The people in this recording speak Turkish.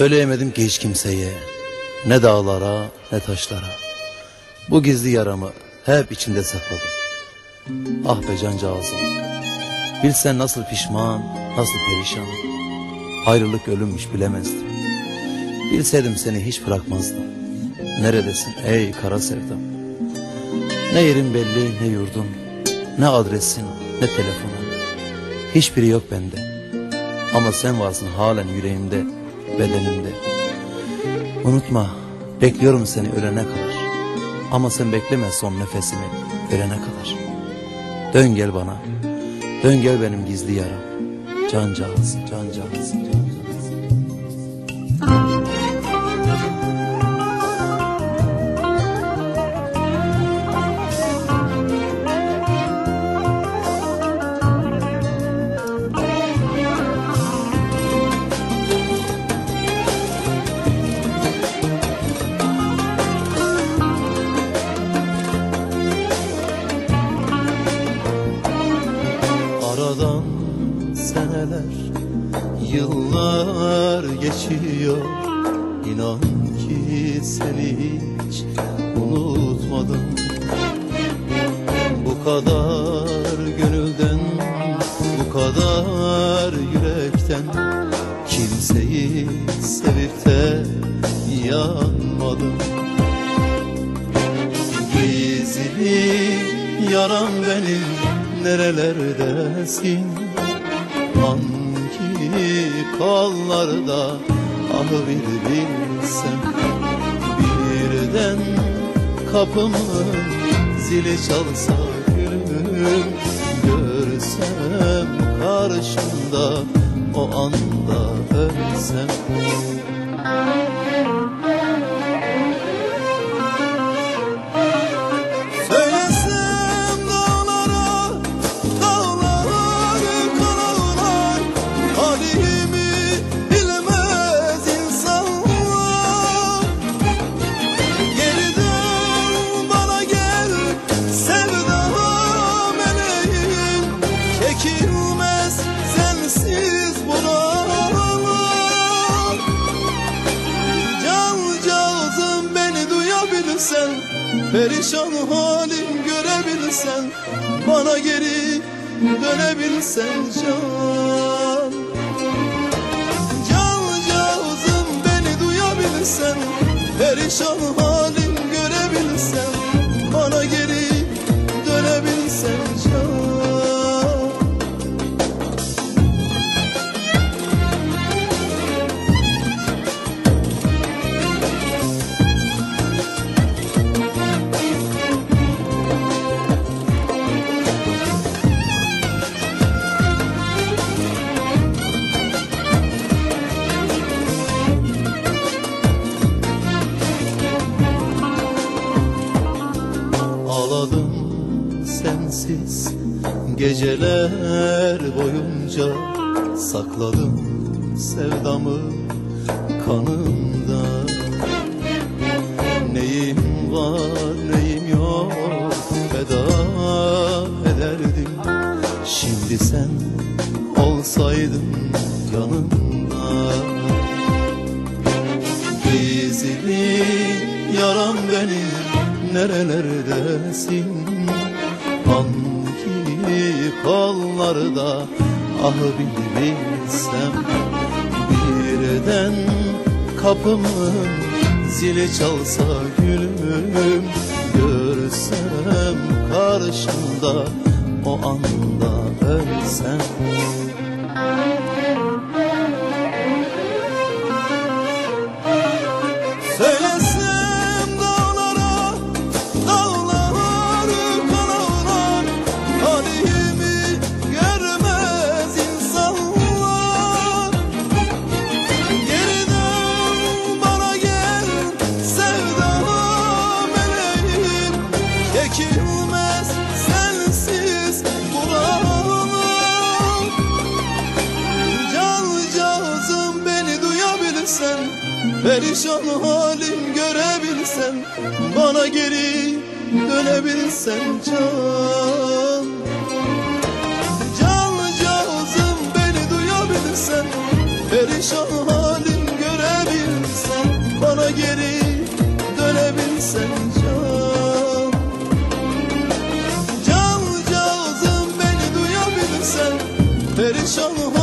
Söyleyemedim ki hiç kimseye, ne dağlara ne taşlara. Bu gizli yaramı hep içinde sakladım. Ah be cancağızım, bilsen nasıl pişman, nasıl perişan. Ayrılık ölümmüş bilemezdim. Bilseydim seni hiç bırakmazdım. Neredesin ey kara sevdam? Ne yerin belli ne yurdun, ne adresin ne telefonun. Hiçbiri yok bende. Ama sen varsın halen yüreğimde, bedenimde. Unutma, bekliyorum seni ölene kadar. Ama sen bekleme son nefesimi ölene kadar. Dön gel bana, dön gel benim gizli yaram. Cancağız, cancağız, cancağız. Seneler, yıllar geçiyor. İnan ki seni hiç unutmadım Bu kadar gönülden, bu kadar yürekten Kimseyi sevip de yanmadım Gizli yaram benim nerelerdesin Hangi kollarda ah bir bilsem Birden kapımın zili çalsa gülüm Görsem karşımda Perişan halim görebilirsen Bana geri dönebilsen can. Cancağızım beni duyabilirsen Perişan halim sensiz geceler boyunca Sakladım sevdamı kanımda Neyim var neyim yok feda ederdim. Şimdi sen olsaydın yanımda. Gizli yaram benim nerelerdesin Hangi kollarda ah bir bilsem Birden kapımın zili çalsa gülüm Görsem karşımda o anda ölsem Perişan halim görebilsen Bana geri dönebilsen can. Cancağızım beni duyabilirsen Perişan halim görebilsen Bana geri dönebilsen can. Cancağızım beni duyabilirsen Perişan halim